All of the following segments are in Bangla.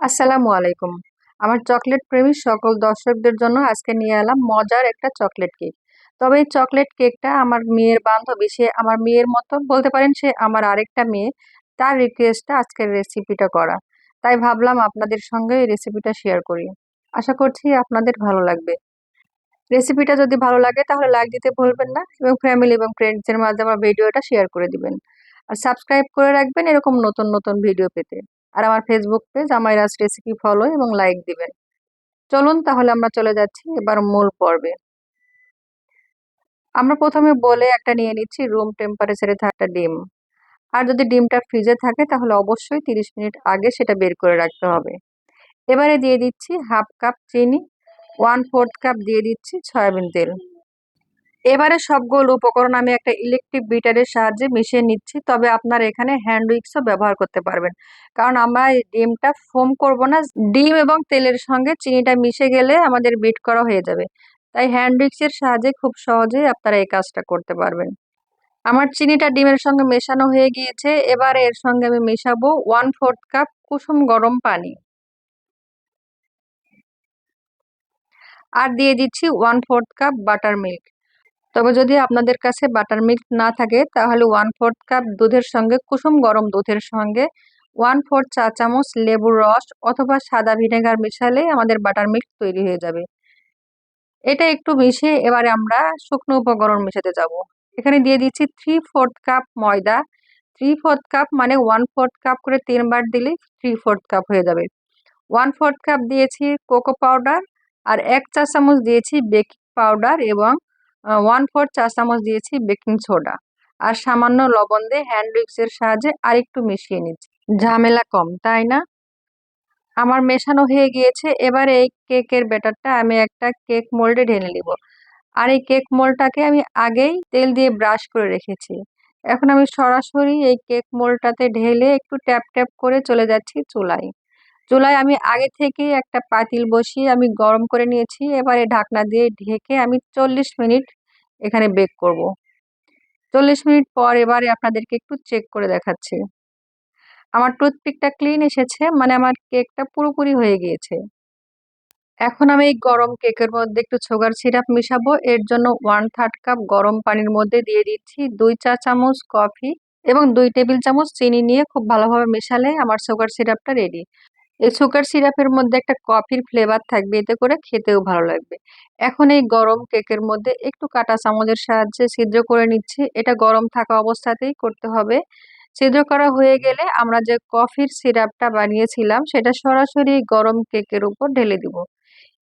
আসসালামু আলাইকুম। আমার চকলেট প্রেমী সকল দর্শকদের জন্য আজকে নিয়ে এলাম মজার একটা চকলেট কেক। তবে এই চকলেট কেকটা আমার মেয়ের বান্ধবী, সে আমার মেয়ের মতো, বলতে পারেন সে আমার আরেকটা মেয়ে, তার রিকোয়েস্টটা আজকের রেসিপিটা করা। তাই ভাবলাম আপনাদের সঙ্গে এই রেসিপিটা শেয়ার করি। আশা করছি আপনাদের ভালো লাগবে। রেসিপিটা যদি ভালো লাগে, তাহলে লাইক দিতে ভুলবেন না এবং ফ্যামিলি এবং ফ্রেন্ডসদের মাঝে আমার ভিডিওটা শেয়ার করে দিবেন। আর সাবস্ক্রাইব করে রাখবেন এরকম নতুন নতুন ভিডিও পেতে। আর আমার ফেসবুক পেজ আমাইরাস রেসিপি ফলো এবং লাইক দিবেন। চলুন তাহলে আমরা চলে যাচ্ছি এবার মূল পর্বে। আমরা প্রথমে বলে একটা নিয়ে নিচ্ছি রুম টেম্পারেচারে থাকা ডিম। আর যদি ডিমটা ফ্রিজে থাকে তাহলে অবশ্যই তিরিশ মিনিট আগে সেটা বের করে রাখতে হবে। এবারে দিয়ে দিচ্ছি হাফ কাপ চিনি ওয়ান ফোর্থ কাপ দিয়ে দিচ্ছি সয়াবিন তেল। এবারে সবগুলো উপকরণ আমি একটা ইলেকট্রিক বিটারের সাহায্যে মিশিয়ে নিচ্ছি, তবে আপনার এখানে হ্যান্ড উইক্সও ব্যবহার করতে পারবেন। কারণ আমরা ডিমটা ফোম করব না, ডিম এবং তেলের সঙ্গে চিনিটা মিশে গেলে আমাদের বিট করা হয়ে যাবে। তাই হ্যান্ড উইক্সের সাহায্যে খুব সহজেই আপনারা এই কাজটা করতে পারবেন। আমার চিনিটা ডিমের সঙ্গে মেশানো হয়ে গিয়েছে, এবার এর সঙ্গে আমি মেশাবো ওয়ান ফোর্থ কাপ কুসুম গরম পানি। আর দিয়ে দিচ্ছি one fourth cup butter milk তবে যদি আপনাদের কাছে বাটার মিল্ক না থাকে, তাহলে ওয়ান ফোর্থ কাপ দুধের সঙ্গে, কুসুম গরম দুধের সঙ্গে ওয়ান ফোর্থ চা চামচ লেবুর রস অথবা সাদা ভিনেগার মিশালে আমাদের বাটার মিল্ক তৈরি হয়ে যাবে। এটা একটু মিশিয়ে এবারে আমরা শুকনো উপকরণ মেশাতে যাব। এখানে দিয়ে দিচ্ছি থ্রি ফোর্থ কাপ ময়দা। থ্রি ফোর্থ কাপ মানে ওয়ান ফোর্থ কাপ করে তিনবার দিলেই থ্রি ফোর্থ কাপ হয়ে যাবে। ওয়ান ফোর্থ কাপ দিয়েছি কোকো পাউডার আর এক চা চামচ দিয়েছি বেকিং পাউডার এবং ওয়ান ফোর চা চামচ দিয়েছি বেকিং সোডা আর সামান্য লবণ দিয়ে হ্যান্ড উইক্সের সাহায্যে আরেকটু মিশিয়ে নিচ্ছি। ঝামেলা কম, তাই না? আমার মেশানো হয়ে গিয়েছে, এবার এই কেকের ব্যাটারটা আমি একটা কেক মোল্ডে ঢেলে নিব। আর এই কেক মোল্ডটাকে আমি আগেই তেল দিয়ে ব্রাশ করে রেখেছি। এখন আমি সরাসরি এই কেক মোল্ডটাতে ঢেলে একটু ট্যাপ ট্যাপ করে চলে যাচ্ছি চুলায়। চুলায় আমি আগে থেকে একটা পাতিল বসিয়ে আমি গরম করে নিয়েছি। এবারে ঢাকনা দিয়ে ঢেকে আমি চল্লিশ মিনিট এখানে বেক করব। চল্লিশ মিনিট পর এবারে আপনাদেরকে একটু চেক করে দেখাচ্ছি। আমার টুথপিকটা ক্লিন এসেছে মানে আমার কেকটা পুরোপুরি হয়ে গিয়েছে। এখন আমি এই গরম কেকের মধ্যে একটু সুগার সিরাপ মিশাবো। এর জন্য ওয়ান থার্ড কাপ গরম পানির মধ্যে দিয়ে দিচ্ছি দুই চা চামচ কফি এবং দুই টেবিল চামচ চিনি নিয়ে খুব ভালোভাবে মেশালে আমার সুগার সিরাপটা রেডি এই সুগার সিরাপের মধ্যে একটা কফির ফ্লেভার থাকবে, এতে করে খেতেও ভালো লাগবে। এখন এই গরম কেকের মধ্যে একটু কাটা চামচের সাহায্যে ছিদ্র করে নিচ্ছি। এটা গরম থাকা অবস্থাতেই করতে হবে। ছিদ্র করা হয়ে গেলে আমরা যে কফির সিরাপটা বানিয়েছিলাম, সেটা সরাসরি গরম কেকের উপর ঢেলে দিব।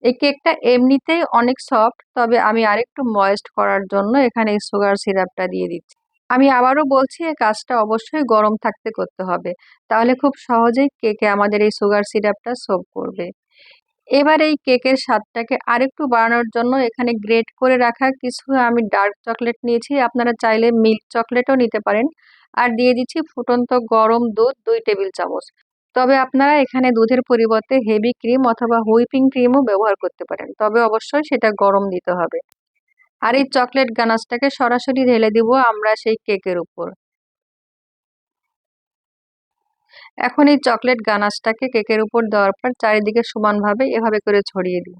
এই কেকটা এমনিতেই অনেক সফট তবে আমি আরেকটু ময়েস্ট করার জন্য এখানে সুগার সিরাপটা দিয়ে দিচ্ছি। আমি আবারও বলছি, এই কাজটা অবশ্যই গরম থাকতে করতে হবে। তাহলে খুব সহজেই কেকে আমাদের এই সুগার সিরাপটা সোভ করবে। এবার এই কেকের স্বাদটাকে আরেকটু বাড়ানোর জন্য এখানে গ্রেট করে রাখা কিছু আমি ডার্ক চকলেট নিয়েছি। আপনারা চাইলে মিল্ক চকলেটও নিতে পারেন। আর দিয়ে দিচ্ছি ফুটন্ত গরম দুধ দুই টেবিল চামচ। তবে আপনারা এখানে দুধের পরিবর্তে হেভি ক্রিম অথবা হুইপিং ক্রিমও ব্যবহার করতে পারেন। তবে অবশ্যই সেটা গরম দিতে হবে। আর এই চকলেট গানাসটাকে সরাসরি ঢেলে দিব আমরা সেই কেকের উপর। এখন এই চকলেট গানাসটাকে কেকের উপর দেওয়ার পর চারিদিকে সমানভাবে এভাবে করে ছড়িয়ে দিব।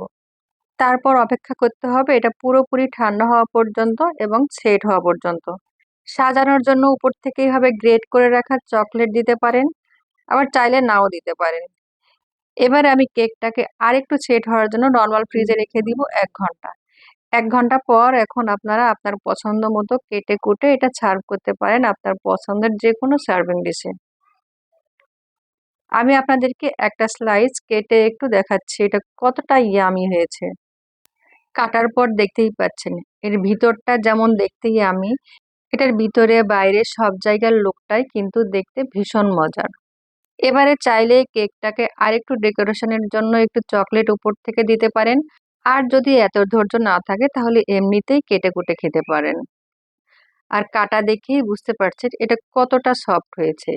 তারপর অপেক্ষা করতে হবে এটা পুরোপুরি ঠান্ডা হওয়া পর্যন্ত এবং সেট হওয়া পর্যন্ত। সাজানোর জন্য উপর থেকে এইভাবে গ্রেট করে রাখা চকলেট দিতে পারেন, আবার চাইলে নাও দিতে পারেন। এবারে আমি কেকটাকে আরেকটু সেট হওয়ার জন্য নর্মাল ফ্রিজে রেখে দিব এক ঘণ্টা। এক ঘণ্টা পর এখন আপনারা আপনার পছন্দ মতো কেটে কুটে এটা সার্ভ করতে পারেন আপনার পছন্দের যে কোনো সার্ভিং ডিশে। আমি আপনাদেরকে একটা স্লাইস কেটে একটু দেখাচ্ছি এটা কতটা ইয়ামি হয়েছে। কাটার পর দেখতেই পাচ্ছেন, এর ভিতরটা যেমন দেখতে ইয়ামি এটার ভিতরে বাইরে সব জায়গার লোকটাই কিন্তু দেখতে ভীষণ মজার। এবারে চাইলে কেকটাকে আরেকটু ডেকোরেশনের জন্য একটু চকলেট উপর থেকে দিতে পারেন। আর যদি এত ধৈর্য না থাকে, তাহলে এমনিতেই কেটে কুটে খেতে পারেন। আর কাটা দেখেই বুঝতে পারছেন এটা কতটা সফট হয়েছে।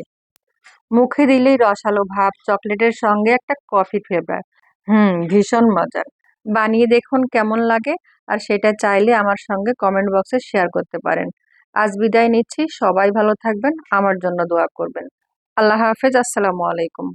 মুখে দিলেই রসালো ভাব, চকলেটের সঙ্গে একটা কফি ফ্লেভার। হুম, ভীষণ মজার। বানিয়ে দেখুন কেমন লাগে আর সেটা চাইলে আমার সঙ্গে কমেন্ট বক্সে শেয়ার করতে পারেন। আজ বিদায় নিচ্ছি, সবাই ভালো থাকবেন, আমার জন্য দোয়া করবেন। আল্লাহ হাফেজ, আসসালামু আলাইকুম।